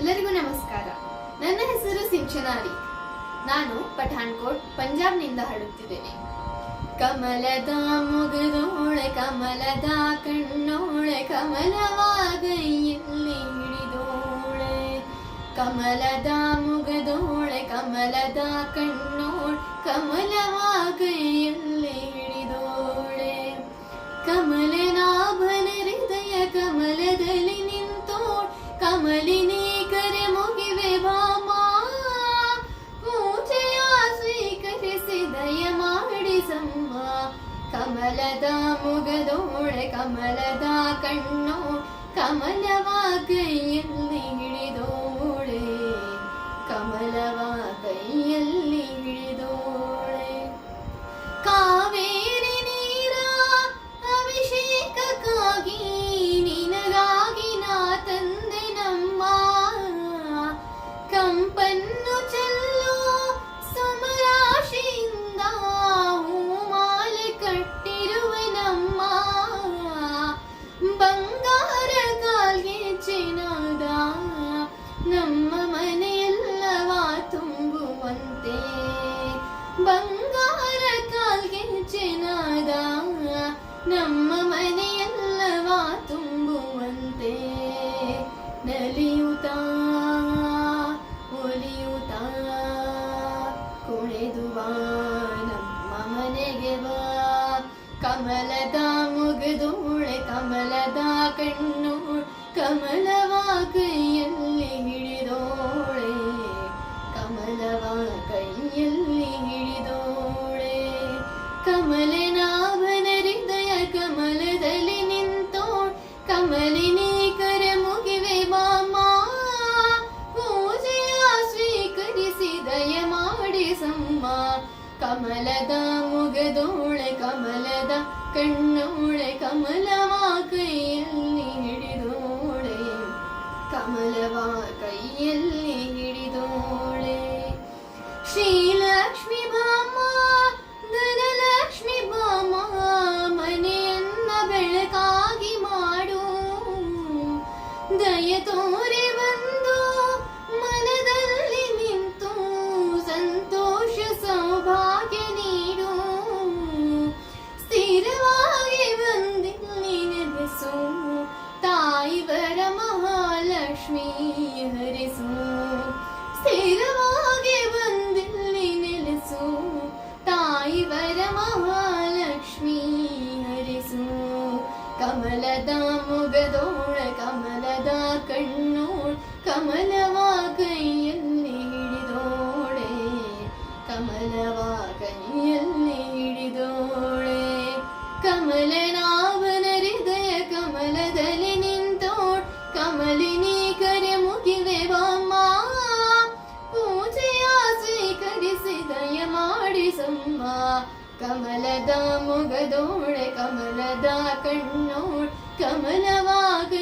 ಎಲ್ಲರಿಗೂ ನಮಸ್ಕಾರ ನನ್ನ ಹೆಸರು ಸಿಂಚನಾರಿ ನಾನು ಪಠಾಣ್ಕೋಟ್ ಪಂಜಾಬ್ನಿಂದ ಹಾಡುತ್ತಿದ್ದೇನೆ ಕಮಲದ ಮುಗದೋಳೆ ಕಮಲದ ಕಣ್ಣೋಳೆ ಕಮಲವಾಗೈಯಲ್ಲಿ ಹಿಡಿದೋಳೆ ಕಮಲದ ಮುಗದೋಳೆ ಕಮಲದ ಕಣ್ಣೋಳೆ ಕಮಲವಾಗೈಯಲ್ಲಿ कमलदा मुगोण कमलदा कण्णो कमलवाको ನಮ್ಮ ಮನೆಯಲ್ಲವಾ ತುಂಬುವಂತೆ ನಲಿಯುತ್ತಾ ಒಲಿಯುತ್ತಾ ಕುಣಿದು ಬಾ ನಮ್ಮ ಮನೆಗೆ ಬಾ ಕಮಲದ ಮುಗಿದೂಳೆ ಕಮಲದ ಕಣ್ಣು ಕಮಲ കമലത മുഖതോളെ കമലദ കണ്ണോളെ കമലവാ കൈയല്ലി നീ ഹിടിതോളെ കമലവാ കയ്യിൽ നീ ഹിടിതോളെ ശ്രീലക്ഷ്മി ഭാമ ധനലക്ഷ്മി ഭാമ ಮನೆಯನ್ನ ಬೆಳಕಾಗಿ ಮಾಡು ದಯ ತೋರ स्थिरवान्निसु ता वरम लक्ष्मी हरिसु कमलदा मुगदोळ कमलदा कमल कमलदा मोगदोड कमलदा कन्नो कमलवाग